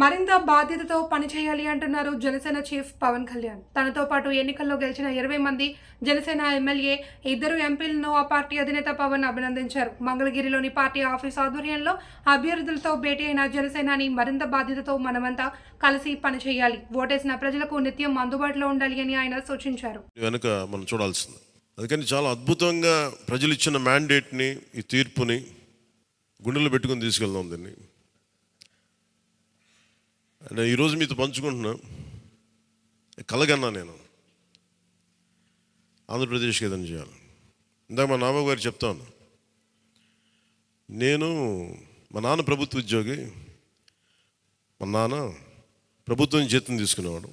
మరింత బాధ్యతతో పనిచేయాలి అంటున్నారు జనసేన చీఫ్ పవన్ కళ్యాణ్. తనతో పాటు ఎన్నికల్లో గెలిచిన ఇరవై మంది జనసేన ఎమ్మెల్యే ఇద్దరు ఎంపీలను ఆ పార్టీ అధినేత పవన్ అభినందించారు. మంగళగిరిలోని పార్టీ ఆఫీస్ ఆధ్వర్యంలో అభ్యర్థులతో భేటీ అయిన జనసేనాని మరింత బాధ్యతతో మనమంతా కలిసి పనిచేయాలి. ఓటేసిన ప్రజలకు నిత్యం అందుబాటులో ఉండాలి అని ఆయన సూచించారు. వెనుక మనం చూడాల్సింది. అందుకని చాలా అద్భుతంగా ప్రజలు ఇచ్చిన మ్యాండేట్ని ఈ తీర్పుని గుండెలు పెట్టుకుని తీసుకెళ్దాం దీన్ని. అంటే ఈరోజు మీతో పంచుకుంటున్నా. కలగన్నా నేను. ఆంధ్రప్రదేశ్కి ఏదైనా చేయాలి. ఇందాక మా నాన్న గారు చెప్తాను నేను మా నాన్న ప్రభుత్వ ఉద్యోగి. మా నాన్న ప్రభుత్వం జీతం తీసుకునేవాడు.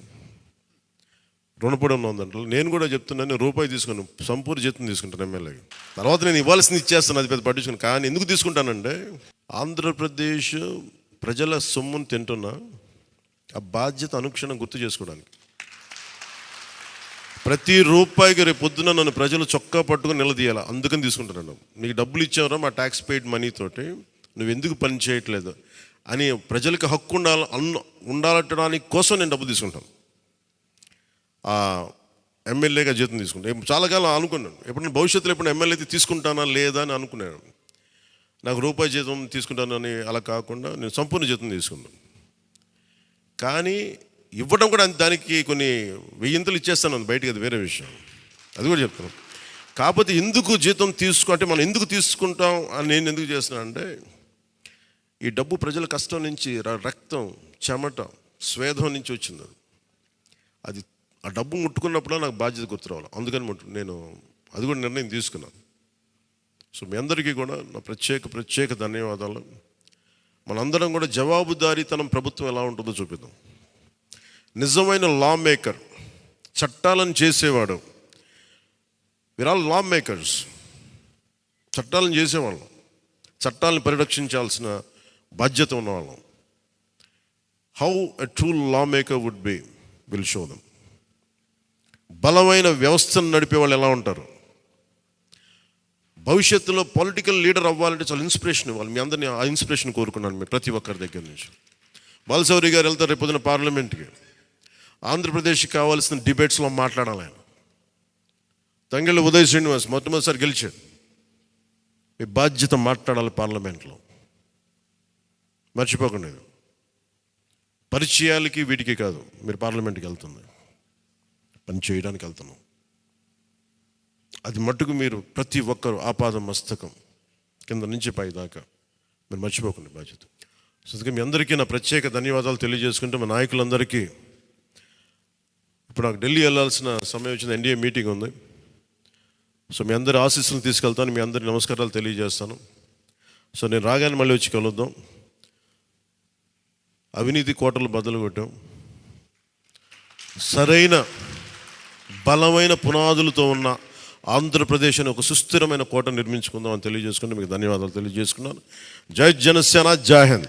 రుణపడి ఉందంట నేను కూడా చెప్తున్నాను రూపాయి తీసుకుని సంపూర్ణ జీతం తీసుకుంటాను ఎమ్మెల్యేకి తర్వాత నేను ఇవ్వాల్సింది ఇచ్చేస్తాను అది పెద్ద పట్టించుకుని. కానీ ఎందుకు తీసుకుంటానంటే ఆంధ్రప్రదేశ్ ప్రజల సొమ్మును తింటున్నా ఆ బాధ్యత అనుక్షణం గుర్తు చేసుకోవడానికి. ప్రతి రూపాయికి రేపు పొద్దున నన్ను ప్రజలు చొక్కా పట్టుకుని నిలదీయాలి? అందుకని తీసుకుంటున్నాను. నీకు డబ్బులు ఇచ్చావరా మా ట్యాక్స్ పెయిడ్ మనీతోటి నువ్వు ఎందుకు పని చేయట్లేదు? అని ప్రజలకు హక్కు ఉండాలి అన్న కోసం నేను డబ్బు తీసుకుంటాను. ఎమ్మెల్యేగా జీతం తీసుకుంటాను చాలా కాలం అనుకున్నాను. ఎప్పుడైనా భవిష్యత్తులో ఎప్పుడు ఎమ్మెల్యే అయితే తీసుకుంటానా లేదా అని అనుకున్నాను. నాకు రూపాయి జీతం తీసుకుంటానని అలా కాకుండా నేను సంపూర్ణ జీతం తీసుకున్నాను. కానీ ఇవ్వడం కూడా దానికి కొన్ని వెయ్యింతలు ఇచ్చేస్తాను బయటికి అది వేరే విషయం. అది కూడా చెప్తాను కాకపోతే ఎందుకు జీతం తీసుకుంటే మనం ఎందుకు తీసుకుంటాం అని నేను ఎందుకు చేస్తున్నాను అంటే ఈ డబ్బు ప్రజల కష్టం నుంచి రక్తం చెమట స్వేదం నుంచి వచ్చింది అది. ఆ డబ్బు ముట్టుకున్నప్పుడు నాకు బాధ్యత గుర్తు రావాలి. అందుకని నేను అది కూడా నిర్ణయం తీసుకున్నాను. సో మీ అందరికీ కూడా నా ప్రత్యేక ప్రత్యేక ధన్యవాదాలు. మనందరం కూడా జవాబుదారీతనం ప్రభుత్వం ఎలా ఉంటుందో చూపిద్దాం. నిజమైన లా మేకర్ చట్టాలను చేసేవాడు. విరాల్ ఆల్ లా మేకర్స్ చట్టాలను చేసేవాళ్ళం. చట్టాలను పరిరక్షించాల్సిన బాధ్యత ఉన్నవాళ్ళం. How a true law maker would be will show them బలమైన వ్యవస్థను నడిపే వాళ్ళు ఎలా ఉంటారు? భవిష్యత్తులో పొలిటికల్ లీడర్ అవ్వాలంటే చాలా ఇన్స్పిరేషన్ ఇవ్వాలి. మీ అందరినీ ఆ ఇన్స్పిరేషన్ కోరుకున్నాను మీరు ప్రతి ఒక్కరి దగ్గర నుంచి. బాలసౌరి గారు వెళ్తారు రేపు పొద్దున పార్లమెంట్కి. ఆంధ్రప్రదేశ్కి కావాల్సిన డిబేట్స్లో మాట్లాడాలి ఆయన. తంగెళ్ళ ఉదయ్ శ్రీనివాస్ మొట్టమొదటిసారి గెలిచాడు. మీ బాధ్యత మాట్లాడాలి పార్లమెంట్లో. మర్చిపోకండి పరిచయాలకి వీటికి కాదు. మీరు పార్లమెంట్కి వెళ్తుంది. పని చేయడానికి వెళ్తున్నాం. అది మట్టుకు మీరు ప్రతి ఒక్కరు ఆపాద మస్తకం కింద నుంచి పై దాకా మీరు మర్చిపోకండి బాధ్యత. సో అందుకే మీ అందరికీ నా ప్రత్యేక ధన్యవాదాలు తెలియజేసుకుంటే మా నాయకులందరికీ ఇప్పుడు నాకు ఢిల్లీ వెళ్ళాల్సిన సమయం వచ్చింది. ఎన్డీఏ మీటింగ్ ఉంది. సో మీ అందరి ఆశీస్సులు తీసుకెళ్తాను. మీ అందరి నమస్కారాలు తెలియజేస్తాను. సో నేను రాగానే మళ్ళీ వచ్చి కలుద్దాం. అవినీతి కోటలు బదులు కొట్టాం. సరైన బలమైన పునాదులతో ఉన్న ఆంధ్రప్రదేశ్ అని ఒక సుస్థిరమైన కోట నిర్మించుకుందామని తెలియజేసుకుంటే మీకు ధన్యవాదాలు తెలియజేసుకున్నాను. జై జనసేన జాహింద్